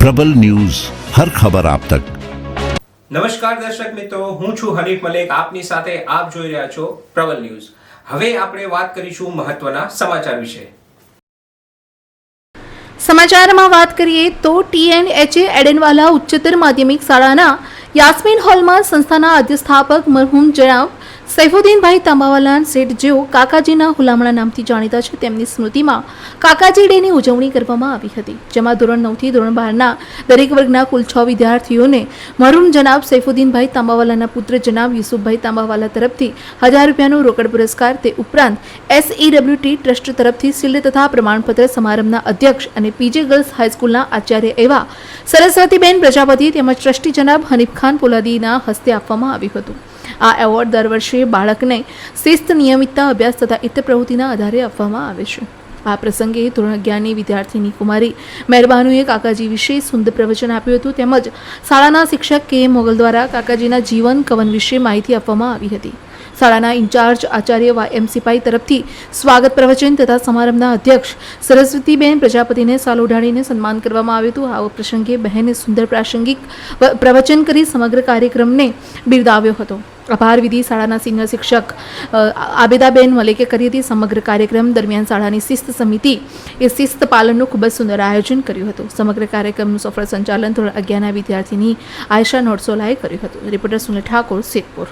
પ્રબલ news હર ખબર આપ તક. નમસ્કાર દર્શક મિત્રો હું છું હરીફ મલેક. આપની સાથે આપ જોઈ રહ્યા છો પ્રબલ ન્યૂઝ. હવે આપણે વાત કરીશું મહત્વના સમાચાર વિશે. સમાચારમાં વાત કરીએ તો ટીએનએચએ એડેનવાલા ઉચ્ચતર માધ્યમિક શાળાના યાસ્મીન હોલમાં સંસ્થાના અધ્યસ્થાપક મરહુમ જણાવ સૈફુદ્દીનભાઈ તંબાવાલાન શેઠ જેઓ કાકાજીના હુલામણા નામથી જાણીતા છે, તેમની સ્મૃતિમાં કાકાજી ડેની ઉજવણી કરવામાં આવી હતી, જેમાં ધોરણ નવથી ધોરણ બારના દરેક વર્ગના કુલ છ વિદ્યાર્થીઓને મરૂમ જનાબ સૈફુદ્દીનભાઈ તાંબાવાલાના પુત્ર જનાબ યુસુફભાઈ તાંબાવાલા તરફથી હજાર રૂપિયાનો રોકડ પુરસ્કાર, તે ઉપરાંત એસઈડબ્લ્યુટી ટ્રસ્ટ તરફથી શિલ્ડ તથા પ્રમાણપત્ર સમારંભના અધ્યક્ષ અને પીજે ગર્લ્સ હાઈસ્કૂલના આચાર્ય એવા સરસ્વતીબેન પ્રજાપતિ તેમજ ટ્રસ્ટી જનાબ હનીફ ખાન પોલાદીના હસ્તે આપવામાં આવ્યું હતું. આ એવોર્ડ દર વર્ષે બાળકને શિસ્ત, નિયમિતતા, અભ્યાસ તથા ઇત્ત પ્રવૃત્તિના આધારે આપવામાં આવે છે. આ પ્રસંગે ધોરણ અગિયારની વિદ્યાર્થીની કુમારી મહેરબાનુએ કાકાજી વિશે સુંદર પ્રવચન આપ્યું હતું તેમજ શાળાના શિક્ષક કે મોગલ દ્વારા કાકાજીના જીવન કવન વિશે માહિતી આપવામાં આવી હતી. શાળાના ઇન્ચાર્જ આચાર્ય વાય એમ સિપાઈ તરફથી સ્વાગત પ્રવચન તથા સમારંભના અધ્યક્ષ સરસ્વતીબેન પ્રજાપતિને સાલ ઓઢાડીને સન્માન કરવામાં આવ્યું હતું. આ પ્રસંગે બહેને સુંદર પ્રાસંગિક પ્રવચન કરી સમગ્ર કાર્યક્રમને બિરદાવ્યો હતો. આભાર વિધિ શાળાના સિનિયર શિક્ષક આબેદાબેન મલેકે કરી હતી. સમગ્ર કાર્યક્રમ દરમિયાન શાળાની શિસ્ત સમિતિ એ શિસ્ત પાલનનું ખૂબ જ સુંદર આયોજન કર્યું હતું. સમગ્ર કાર્યક્રમનું સફળ સંચાલન ધોરણ અગિયારના વિદ્યાર્થીની આયશા નોટસોલાએ કર્યું હતું. રિપોર્ટર સુનિલ ઠાકોર, સિદ્ધપુર.